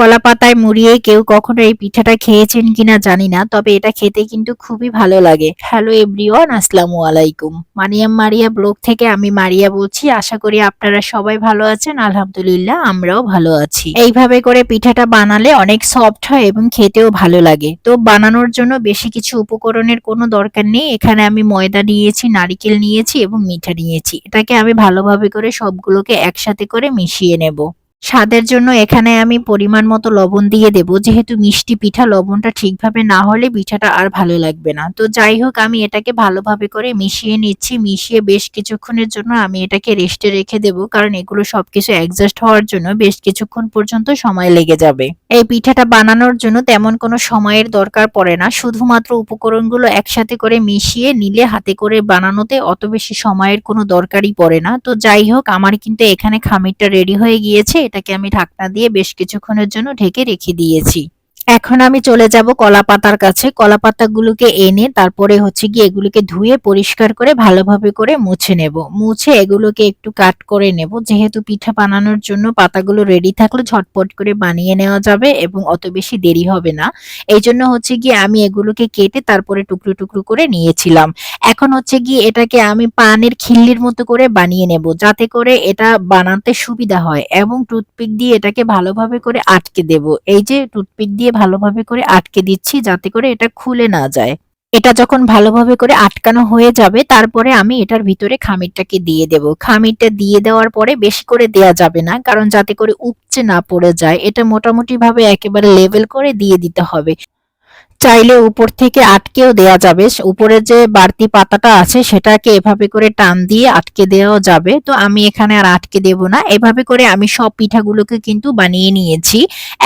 কলা পাতায় মুড়িয়ে কেউ কখনো এই পিঠাটা খেয়েছেন কিনা জানি না, তবে এটা খেতে কিন্তু খুবই ভালো লাগে। হ্যালো এভরিওয়ান আসসালামু আলাইকুম। মারিয়াম মারিয়া ব্লগ থেকে আমি মারিয়া বলছি, আশা করি আপনারা সবাই ভালো আছেন, আলহামদুলিল্লাহ আমরাও ভালো আছি। এইভাবে করে পিঠাটা বানালে অনেক সফট হয় এবং খেতেও ভালো লাগে। তো বানানোর জন্য বেশি কিছু উপকরণের কোনো দরকার নেই। এখানে আমি ময়দা নিয়েছি, নারিকেল নিয়েছি এবং মিঠা নিয়েছি। এটাকে আমি ভালোভাবে করে সবগুলোকে একসাথে করে মিশিয়ে নেব। স্বাদের জন্য এখানে আমি পরিমাণ মতো লবণ দিয়ে দেব। যেহেতু মিষ্টি পিঠা, লবণটা ঠিকভাবে না হলে পিঠাটা আর ভালো লাগবে না। তো যাই হোক, আমি এটাকে ভালোভাবে করে মিশিয়ে নিচ্ছি। মিশিয়ে বেশ কিছুক্ষণের জন্য আমি এটাকে রেস্টে রেখে দেব। কারণ এগুলো সবকিছু অ্যাডজাস্ট হওয়ার জন্য বেশ কিছুক্ষণ পর্যন্ত সময় লেগে যাবে। এই পিঠাটা বানানোর জন্য তেমন কোনো সময়ের দরকার পড়ে না। শুধুমাত্র উপকরণগুলো একসাথে করে মিশিয়ে নিলে হাতে করে বানানোতে অত বেশি সময়ের কোনো দরকারই পড়ে না। তো যাই হোক, আমার কিন্তু এখানে খামিরটা রেডি হয়ে গিয়েছে। এটাকে আমি ঢাকনা দিয়ে বেশ কিছুক্ষণের জন্য ঢেকে রেখে দিয়েছি। এখন আমি চলে যাব কলা পাতার কাছে। কলা পাতাগুলোকে এনে তারপরে হচ্ছে গিয়ে এগুলোকে ধুয়ে পরিষ্কার করে ভালোভাবে করে মুছে নেব। মুছে এগুলোকে একটু কাট করে নেব। যেহেতু পিঠা বানানোর জন্য পাতাগুলো রেডি থাকলে ঝটপট করে বানিয়ে নেওয়া যাবে এবং অত বেশি দেরি হবে না। এই জন্য হচ্ছে গিয়ে আমি এগুলোকে কেটে তারপরে টুকরো টুকরো করে নিয়েছিলাম। এখন হচ্ছে গিয়ে এটাকে আমি পানের খিল্লির মতো করে বানিয়ে নেব যাতে করে এটা বানাতে সুবিধা হয় এবং টুথপিক দিয়ে এটাকে ভালোভাবে করে আটকে দেব। এই যে টুথপিক দিয়ে ভালোভাবে করে আটকে দিচ্ছি যাতে করে এটা খুলে না যায়। এটা যখন ভালোভাবে করে আটকানো হয়ে যাবে, তারপরে আমি এটার ভিতরে খামিরটাকে দিয়ে দেব। খামিরটা দিয়ে দেওয়ার পরে বেশি করে দেয়া যাবে না, কারণ যাতে করে উপচে না পড়ে যায়, এটা মোটামুটি ভাবে একেবারে লেভেল করে দিয়ে দিতে হবে। চাইলে উপর থেকে আটকেও দেয়া যাবে। উপরে যে বাড়তি পাতাটা আছে, সেটাকে এভাবে করে টান দিয়ে আটকে দেওয়া যাবে। তো আমি এখানে আর আটকে দেব না। এভাবে করে আমি সব পিঠাগুলোকে কিন্তু বানিয়ে নিয়েছি।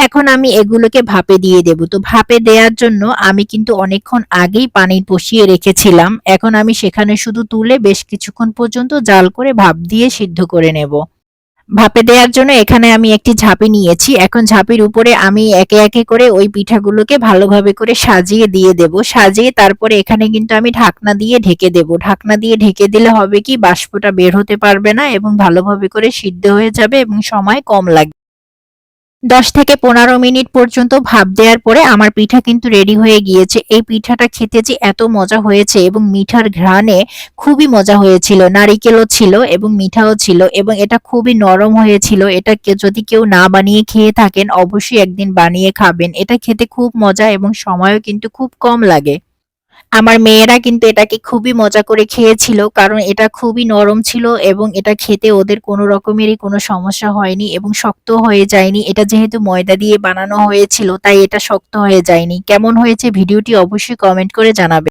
এখন আমি এগুলোকে ভাপে দিয়ে দেব। তো ভাপে দেওয়ার জন্য আমি কিন্তু অনেকক্ষণ আগেই পানি বসিয়ে রেখেছিলাম। এখন আমি সেখানে শুধু তুলে বেশ কিছুক্ষণ পর্যন্ত জাল করে ভাপ দিয়ে সিদ্ধ করে নেব। ভাপে দেওয়ার জন্য এখানে আমি একটি ঝাঁপি নিয়েছি। এখন ঝাঁপির উপরে আমি একে একে করে ওই পিঠাগুলোকে ভালোভাবে করে সাজিয়ে দিয়ে দেব। সাজিয়ে তারপরে এখানে কিন্তু আমি ঢাকনা দিয়ে ঢেকে দেব। ঢাকনা দিয়ে ঢেকে দিলে হবে কি? বাষ্পটা বের হতে পারবে না এবং ভালোভাবে করে সিদ্ধ হয়ে যাবে এবং সময় কম লাগবে। দশ থেকে পনেরো মিনিট পর্যন্ত ভাপ দেওয়ার পরে আমার পিঠা কিন্তু রেডি হয়ে গিয়েছে। এই পিঠাটা খেতে যে এত মজা হয়েছে এবং মিঠার ঘ্রাণে খুবই মজা হয়েছিল। নারিকেলও ছিল এবং মিঠাও ছিল এবং এটা খুবই নরম হয়েছিল। এটা যদি কেউ না বানিয়ে খেয়ে থাকেন, অবশ্যই একদিন বানিয়ে খাবেন। এটা খেতে খুব মজা এবং সময়ও কিন্তু খুব কম লাগে। আমার মেয়েরা কিন্তু এটাকে খুবই মজা করে খেয়েছিল, কারণ এটা খুবই নরম ছিল এবং এটা খেতে ওদের কোনো রকমেরই কোনো সমস্যা হয়নি এবং শক্ত হয়ে যায়নি। এটা যেহেতু ময়দা দিয়ে বানানো হয়েছিল, তাই এটা শক্ত হয়ে যায়নি। কেমন হয়েছে ভিডিওটি অবশ্যই কমেন্ট করে জানাবে।